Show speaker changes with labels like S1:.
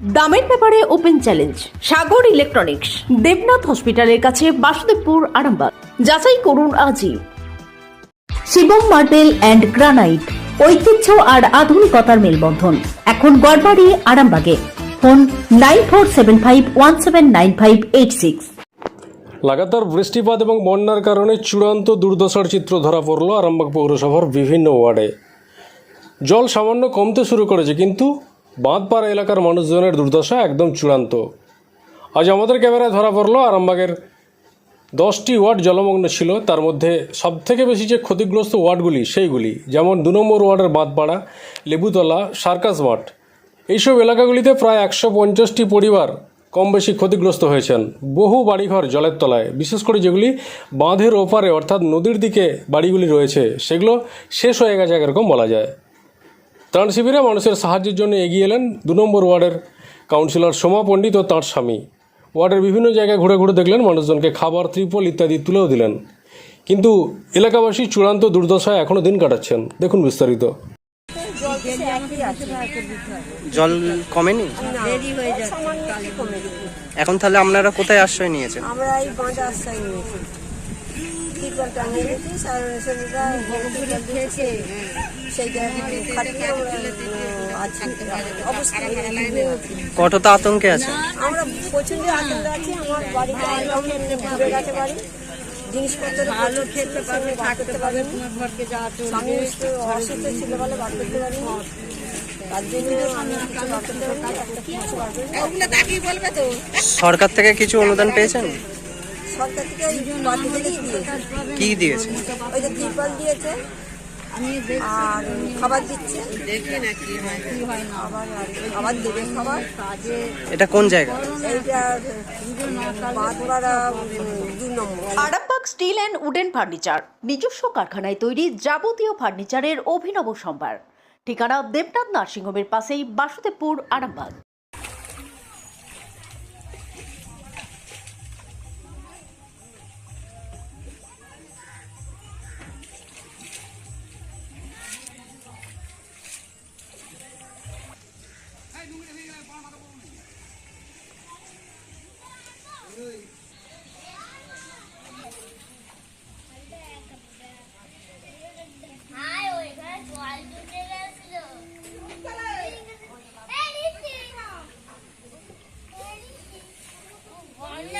S1: দামের ব্যাপারে open challenge, Sagar electronics, Debnath হসপিটালের কাছে বাসুদেবপুর আরামবাগ। যাচাই করুন আজই। শিবম মার্বেল অ্যান্ড গ্রানাইট, ঐতিহ্য আর আধুনিকতার মেলবন্ধন। এখন গড়বাড়ি, আরামবাগে। Phone nine four seven five one seven nine five eight six.
S2: লাগাতার বৃষ্টিপাত এবং বন্যার কারণে চূড়ান্ত দুর্দশার চিত্র ধরা পড়ল আরামবাগ পৌরসভার বিভিন্ন ওয়ার্ডে। জল সামান্য কমতে শুরু করেছে, কিন্তু বাঁধপাড়া এলাকার মানুষজনের দুর্দশা একদম চূড়ান্ত। আজ আমাদের ক্যামেরায় ধরা পড়ল আরামবাগের দশটি ওয়ার্ড জলমগ্ন ছিল, তার মধ্যে সবথেকে বেশি যে ক্ষতিগ্রস্ত ওয়ার্ডগুলি সেইগুলি, যেমন দু নম্বর ওয়ার্ডের বাঁধপাড়া, লেবুতলা, সার্কাস মাঠ। এইসব এলাকাগুলিতে প্রায় একশো পঞ্চাশটি পরিবার কম বেশি ক্ষতিগ্রস্ত হয়েছেন। বহু বাড়িঘর জলের তলায়, বিশেষ করে যেগুলি বাঁধের ওপারে, অর্থাৎ নদীর দিকে বাড়িগুলি রয়েছে, সেগুলো শেষ হয়ে গেছে এরকম বলা যায়। ত্রাণ শিবিরে মানুষের সাহায্যের জন্য এগিয়ে এলেন দু নম্বর ওয়ার্ডের কাউন্সিলর সোমা পণ্ডিত ও তাঁর স্বামী। ওয়ার্ডের বিভিন্ন জায়গায় ঘুরে ঘুরে দেখলেন মানুষজনকে খাবার ত্রিপল ইত্যাদি তুলেও দিলেন। কিন্তু এলাকাবাসী চূড়ান্ত দুর্দশায় এখনও দিন কাটাচ্ছেন। দেখুন বিস্তারিত।
S3: জল কমেনি? এখন তাহলে আপনারা কোথায় আশ্রয় নিয়েছেন?
S4: আমরা এই বাঁধা আশ্রয় নিয়েছি। টাঙিয়ে সেইটা খাটিয়ে আমরা অবস্থা
S3: কতটা আতঙ্কে আছে?
S4: আমরা প্রচণ্ড আনন্দ আছি আমার বাড়িতে একদম ঘুরে গেছে বাড়ি। জিনিসপত্র ভালো খেতে পারবে থাকতে পারবে স্বামী অসুস্থ ছিল বলে বার করতে।
S3: সরকার থেকে কিছু অনুদান পেয়েছেন?
S4: সরকার থেকে এই বাড়ি থেকে দিয়েছে।
S3: কি দিয়েছে?
S4: ওই যে তিরপল দিয়েছে। আর খাবার দিচ্ছে। আবার আবার দেবে খাবার
S3: এটা কোন জায়গা?
S4: এইটা বাঁধপাড়া দু নম্বর।
S1: Arambagh steel and wooden furniture নিজস্ব কারখানায় তৈরি যাবতীয় ফার্নিচারের অভিনব সম্ভার। ঠিকানা দেবনাথ নার্সিংহোমের পাশেই বাসুদেবপুর আরামবাগ।